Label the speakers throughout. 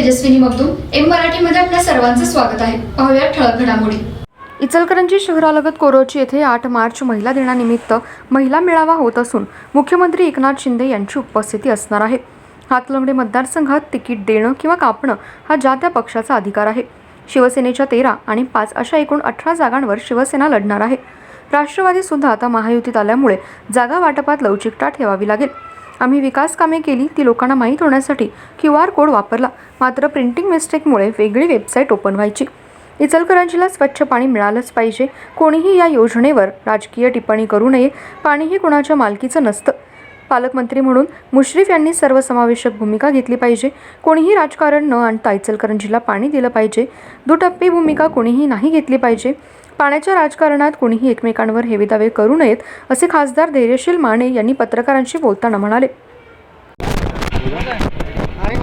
Speaker 1: Tejaswini Magdum M मराठीमध्ये आपल्या सर्वांचं स्वागत आहे. पाहूया ठळक घडामोडी.
Speaker 2: इचलकरंजी शहरालगत कोरोची येथे आठ मार्च महिला दिनानिमित्त महिला मेळावा होत असून मुख्यमंत्री एकनाथ शिंदे यांची उपस्थिती असणार आहे. हातलंगडे मतदारसंघात तिकीट देणं किंवा कापणं हा ज्या त्या पक्षाचा अधिकार आहे. शिवसेनेच्या तेरा आणि पाच अशा एकूण अठरा जागांवर शिवसेना लढणार आहे. राष्ट्रवादी सुद्धा आता महायुतीत आल्यामुळे जागा वाटपात लवचिकता ठेवावी लागेल. आम्ही विकास कामे केली ती लोकांना माहीत होण्यासाठी क्यू आर कोड वापरला. मात्र प्रिंटिंग मिस्टेकमुळे वेगळी वेबसाईट ओपन व्हायची. इचलकरंजीला स्वच्छ पाणी मिळालंच पाहिजे. कोणीही या योजनेवर राजकीय टिप्पणी करू नये. पाणी हे कुणाच्या मालकीचं नसतं. पालकमंत्री म्हणून मुश्रीफ यांनी सर्वसमावेशक भूमिका घेतली पाहिजे. कोणीही राजकारण न आणता इचलकरंजीला पाणी दिलं पाहिजे. दुटप्पी भूमिका कोणीही नाही घेतली पाहिजे. पाण्याच्या राजकारणात कोणीही एकमेकांवर हेवेदावे करू नयेत असे खासदार धैर्यशील माने यांनी पत्रकारांशी बोलताना म्हणाले.
Speaker 3: काय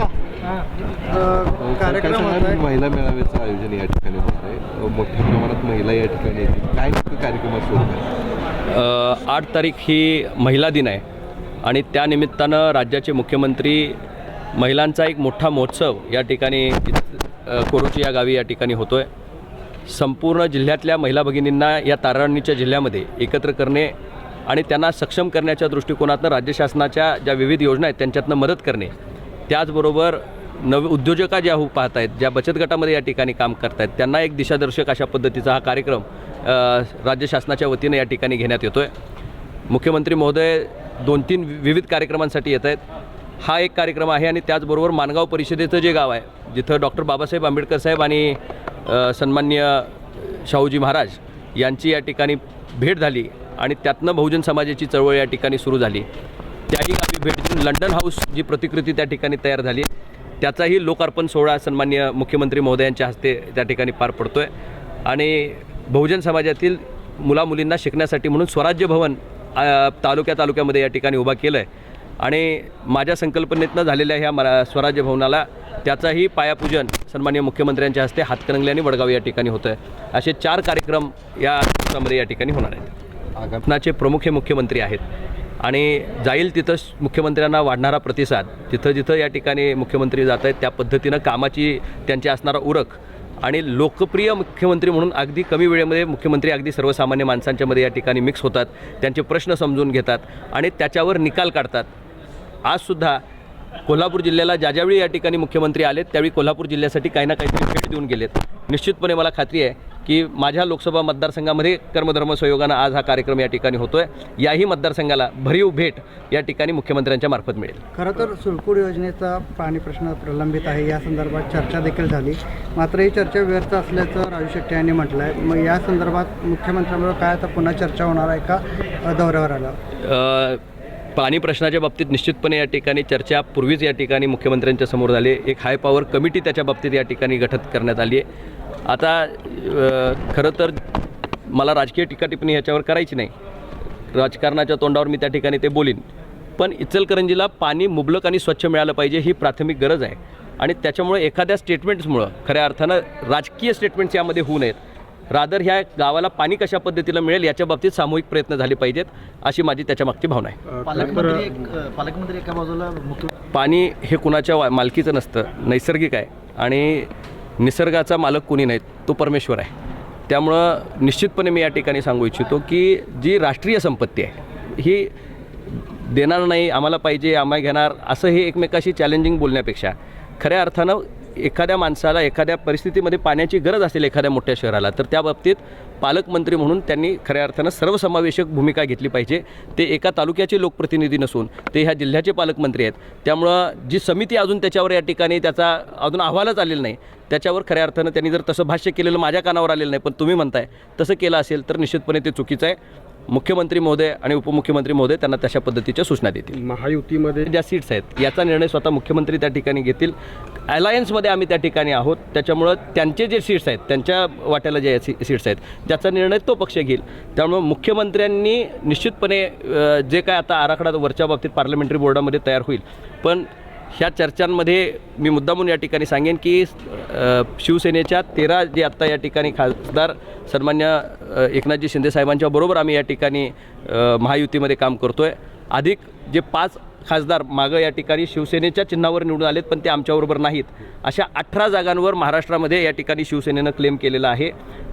Speaker 4: कार्यक्रम
Speaker 3: सांगणार महिला मेळाव्याचं आयोजन या ठिकाणी होत आहे. मोठ्या प्रमाणात महिला या ठिकाणी येतील. काय नक्की कार्यक्रमात स्वरूप आहे?
Speaker 4: अ, आठ तारीख ही महिला दिन आहे. आणि त्यानिमित्तानं राज्याचे मुख्यमंत्री महिलांचा एक मोठा महोत्सव या ठिकाणी कोरोची या गावी या ठिकाणी होतो आहे संपूर्ण जिल्ह्यातल्या महिला भगिनींना या ताराणीच्या जिल्ह्यामध्ये एकत्र करणे आणि त्यांना सक्षम करण्याच्या दृष्टिकोनातनं राज्य शासनाच्या ज्या विविध योजना आहेत त्यांच्यातनं मदत करणे त्याचबरोबर नवे उद्योजका ज्या हो पाहत आहेत ज्या बचत गटामध्ये या ठिकाणी काम करत आहेत त्यांना एक दिशादर्शक अशा पद्धतीचा हा कार्यक्रम राज्य शासनाच्या वतीनं या ठिकाणी घेण्यात येतो आहे मुख्यमंत्री महोदय दोन तीन वि- विविध कार्यक्रमांसाठी येत आहेत. हा एक कार्यक्रम आहे आणि त्याचबरोबर मानगाव परिषदेचं जे गाव आहे जिथं डॉक्टर बाबासाहेब आंबेडकर साहेब आणि सन्मान्य शाहूजी महाराज यांची या ठिकाणी भेट झाली आणि त्यातनं बहुजन समाजाची चळवळ या ठिकाणी सुरू झाली. त्याही गावी भेट देऊन लंडन हाऊस जी प्रतिकृती त्या ठिकाणी तयार झाली त्याचाही लोकार्पण सोहळा सन्मान्य मुख्यमंत्री महोदयांच्या हस्ते त्या ठिकाणी पार पडतो आहे आणि बहुजन समाजातील मुलामुलींना शिकण्यासाठी म्हणून स्वराज्य भवन तालुक्या तालुक्यामध्ये या ठिकाणी उभा केलं आहे आणि माझ्या संकल्पनेतनं झालेल्या ह्या मरा स्वराज्य भवनाला त्याचाही पायापूजन सन्मान्य मुख्यमंत्र्यांच्या हस्ते हातकणंगले आणि वडगाव या ठिकाणी होतं आहे असे चार कार्यक्रम या दिवसामध्ये या ठिकाणी होणार आहेत. आगापनाचे प्रमुख हे मुख्यमंत्री आहेत. आणि जाईल तिथं मुख्यमंत्र्यांना वाढणारा प्रतिसाद जिथं जिथं या ठिकाणी मुख्यमंत्री जात आहेत त्या पद्धतीनं कामाची त्यांची असणारा उरख आणि लोकप्रिय मुख्यमंत्री म्हणून अगदी कमी वेळेमध्ये मुख्यमंत्री अगदी सर्वसामान्य माणसांच्यामध्ये या ठिकाणी मिक्स होतात. त्यांचे प्रश्न समजून घेतात आणि त्याच्यावर निकाल काढतात. आजसुद्धा कोल्हापूर जिल्ह्याला ज्या ज्यावेळी या ठिकाणी मुख्यमंत्री आलेत त्यावेळी कोल्हापूर जिल्ह्यासाठी काही ना काहीतरी भेट देऊन गेलेत. निश्चितपणे मला खात्री आहे की माझ्या लोकसभा मतदारसंघामध्ये कर्मधर्म संयोगानं आज हा कार्यक्रम या ठिकाणी होतोय. याही मतदारसंघाला भरीव भेट या ठिकाणी मुख्यमंत्र्यांच्या मार्फत मिळेल.
Speaker 5: खरं तर सुरकुड योजनेचा पाणी प्रश्न प्रलंबित आहे. या संदर्भात चर्चा देखील झाली. मात्र ही चर्चा व्यर्थ असल्याचं राजू शेट्टी यांनी म्हटलं आहे मग या संदर्भात मुख्यमंत्र्यांबरोबर काय आता पुन्हा चर्चा होणार आहे का? दौऱ्यावर आला.
Speaker 4: पाणी प्रश्नाच्या बाबतीत निश्चितपणे या ठिकाणी चर्चा पूर्वीच या ठिकाणी मुख्यमंत्र्यांच्या समोर झाली. एक हाय पॉवर कमिटी त्याच्या बाबतीत या ठिकाणी गठीत करण्यात आली आहे. आता खरं तर मला राजकीय टीका टिप्पणी ह्याच्यावर करायची नाही. राजकारणाच्या तोंडावर मी त्या ठिकाणी ते बोलीन. पण इचलकरंजीला पाणी मुबलक आणि स्वच्छ मिळालं पाहिजे ही प्राथमिक गरज आहे. आणि त्याच्यामुळे एखाद्या स्टेटमेंट्समुळं खऱ्या अर्थानं राजकीय स्टेटमेंट्स यामध्ये होऊ नयेत. रादर ह्या गावाला पाणी कशा पद्धतीनं मिळेल याच्या बाबतीत सामूहिक प्रयत्न झाले पाहिजेत अशी माझी त्याच्यामागची भावना आहे.
Speaker 6: पालकमंत्री एक पालकमंत्री एका बाजूला
Speaker 4: पाणी हे कुणाच्या वा- मालकीचं नसतं नैसर्गिक आहे. आणि निसर्गाचा मालक कोणी नाही तो परमेश्वर आहे. त्यामुळं निश्चितपणे मी या ठिकाणी सांगू इच्छितो की जी राष्ट्रीय संपत्ती आहे ही देणार नाही आम्हाला पाहिजे आम्हाला घेणार असं हे एकमेकाशी चॅलेंजिंग बोलण्यापेक्षा खऱ्या अर्थानं एखाद्या माणसाला एखाद्या परिस्थितीमध्ये पाण्याची गरज असेल एखाद्या मोठ्या शहराला तर त्या बाबतीत पालकमंत्री म्हणून त्यांनी खऱ्या अर्थानं सर्वसमावेशक भूमिका घेतली पाहिजे. ते एका तालुक्याचे लोकप्रतिनिधी नसून ते ह्या जिल्ह्याचे पालकमंत्री आहेत. त्यामुळं जी समिती अजून त्याच्यावर या ठिकाणी त्याचा अजून अहवालच आलेला नाही त्याच्यावर खऱ्या अर्थानं त्यांनी जर तसं भाष्य केलेलं माझ्या कानावर आलेलं नाही पण तुम्ही म्हणताय तसं केलं असेल तर निश्चितपणे ते चुकीचं आहे. मुख्यमंत्री महोदय आणि उपमुख्यमंत्री महोदय त्यांना तशा पद्धतीच्या सूचना देतील.
Speaker 7: महायुतीमध्ये
Speaker 4: ज्या सीट्स आहेत याचा निर्णय स्वतः मुख्यमंत्री त्या ठिकाणी घेतील. अलायन्समध्ये आम्ही त्या ठिकाणी आहोत. त्याच्यामुळं त्यांचे जे सीट्स आहेत त्यांच्या वाट्याला जे सी सीट्स आहेत त्याचा निर्णय तो पक्ष घेईल. त्यामुळं मुख्यमंत्र्यांनी निश्चितपणे जे काय आता आराखडा वरच्या बाबतीत पार्लमेंटरी बोर्डामध्ये तयार होईल. पण ह्या चर्चांमध्ये मी मुद्दामून या ठिकाणी सांगेन की शिवसेनेच्या तेरा जे आत्ता या ठिकाणी खासदार सन्मान्य एकनाथजी शिंदे साहेबांच्या बरोबर आम्ही या ठिकाणी महायुतीमध्ये काम करतो आहे अधिक जे पाच खासदार मागं या ठिकाणी शिवसेनेच्या चिन्हावर निवडून आलेत पण ते आमच्याबरोबर नाहीत. अशा अठरा जागांवर महाराष्ट्रामध्ये या ठिकाणी शिवसेनेनं क्लेम केलेला आहे.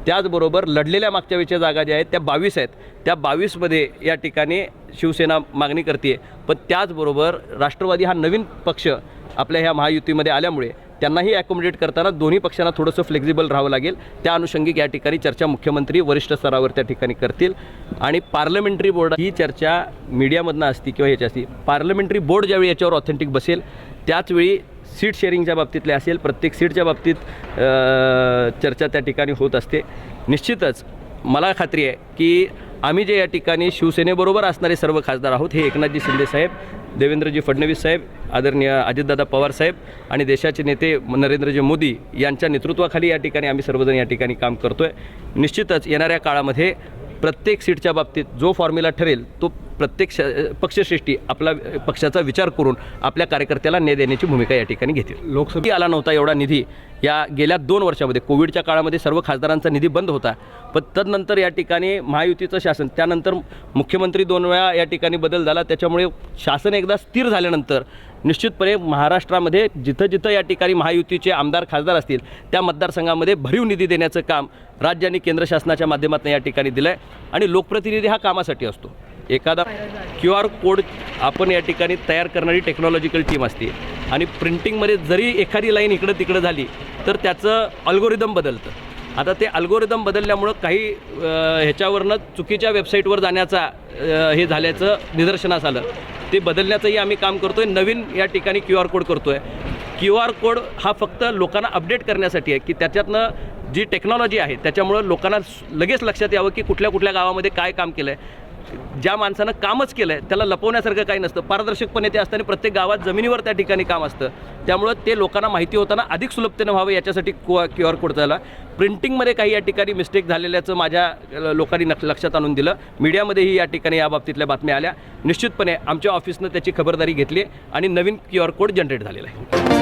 Speaker 4: त्याचबरोबर लढलेल्या मागच्या वेळच्या जागा ज्या आहेत त्या बावीस आहेत. त्या बावीसमध्ये या ठिकाणी शिवसेना मागणी करते पण त्याचबरोबर राष्ट्रवादी हा नवीन पक्ष आपल्या ह्या महायुतीमध्ये आल्यामुळे त्यांनाही ॲकोमोडेट करताना दोन्ही पक्षांना थोडंसं फ्लेक्झिबल राहावं लागेल. त्या अनुषंगिक या ठिकाणी चर्चा मुख्यमंत्री वरिष्ठ स्तरावर त्या ठिकाणी करतील. आणि पार्लमेंटरी बोर्ड ही चर्चा मीडियामधनं असती किंवा ह्याची असती. पार्लमेंटरी बोर्ड ज्यावेळी याच्यावर ऑथेंटिक बसेल त्याचवेळी सीट शेअरिंगच्या बाबतीतले असेल प्रत्येक सीटच्या बाबतीत चर्चा त्या ठिकाणी होत असते. निश्चितच मला खात्री आहे की आम्ही जे या ठिकाणी शिवसेनेबरोबर असणारे सर्व खासदार आहोत हे एकनाथजी शिंदे साहेब देवेंद्रजी फडणवीस साहेब आदरणीय अजितदादा पवार साहेब आणि देशाचे नेते नरेंद्रजी मोदी यांच्या नेतृत्वाखाली या ठिकाणी आम्ही सर्वजण या ठिकाणी काम करतो आहे निश्चितच येणाऱ्या काळामध्ये प्रत्येक सीटच्या बाबतीत जो फॉर्म्युला ठरेल तो प्रत्येक श पक्षश्रेष्ठी आपला पक्षाचा विचार करून आपल्या कार्यकर्त्याला न्याय देण्याची भूमिका या ठिकाणी घेतील. लोकसभा आला नव्हता एवढा निधी? या गेल्या दोन वर्षामध्ये कोविडच्या काळामध्ये सर्व खासदारांचा निधी बंद होता. पण तदनंतर या ठिकाणी महायुतीचं शासन त्यानंतर मुख्यमंत्री दोन वेळा या ठिकाणी बदल झाला. त्याच्यामुळे शासन एकदा स्थिर झाल्यानंतर निश्चितपणे महाराष्ट्रामध्ये जिथं जिथं या ठिकाणी महायुतीचे आमदार खासदार असतील त्या मतदारसंघामध्ये भरीव निधी देण्याचं काम राज्य आणि केंद्र शासनाच्या माध्यमातून या ठिकाणी दिलं आहे आणि लोकप्रतिनिधी हा कामासाठी असतो. एखादा क्यू आर कोड आपण या ठिकाणी तयार करणारी टेक्नॉलॉजिकल टीम असते. आणि प्रिंटिंगमध्ये जरी एखादी लाईन इकडं तिकडं झाली तर त्याचं अल्गोरिदम बदलतं. आता ते अल्गोरिदम बदलल्यामुळं काही ह्याच्यावरनं चुकीच्या वेबसाईटवर जाण्याचा हे झाल्याचं निदर्शनास आलं. ते बदलण्याचंही आम्ही काम करतो आहे नवीन या ठिकाणी क्यू आर कोड करतो आहे क्यू आर कोड हा फक्त लोकांना अपडेट करण्यासाठी आहे की त्याच्यातनं जी टेक्नॉलॉजी आहे त्याच्यामुळं लोकांना लगेच लक्षात यावं की कुठल्या कुठल्या गावामध्ये काय काम केलं आहे ज्या माणसानं कामच केलं आहे त्याला लपवण्यासारखं काही नसतं. पारदर्शकपणे ते असताना प्रत्येक गावात जमिनीवर त्या ठिकाणी काम असतं. त्यामुळं ते लोकांना माहिती होताना अधिक सुलभतेनं व्हावं याच्यासाठी क्यू आर कोड झाला प्रिंटिंगमध्ये काही या ठिकाणी मिस्टेक झालेल्याचं माझ्या लोकांनी नक लक्षात आणून दिलं. मीडियामध्येही या ठिकाणी या बाबतीतल्या बातम्या आल्या. निश्चितपणे आमच्या ऑफिसनं त्याची खबरदारी घेतली आणि नवीन क्यू आर कोड जनरेट झालेला आहे.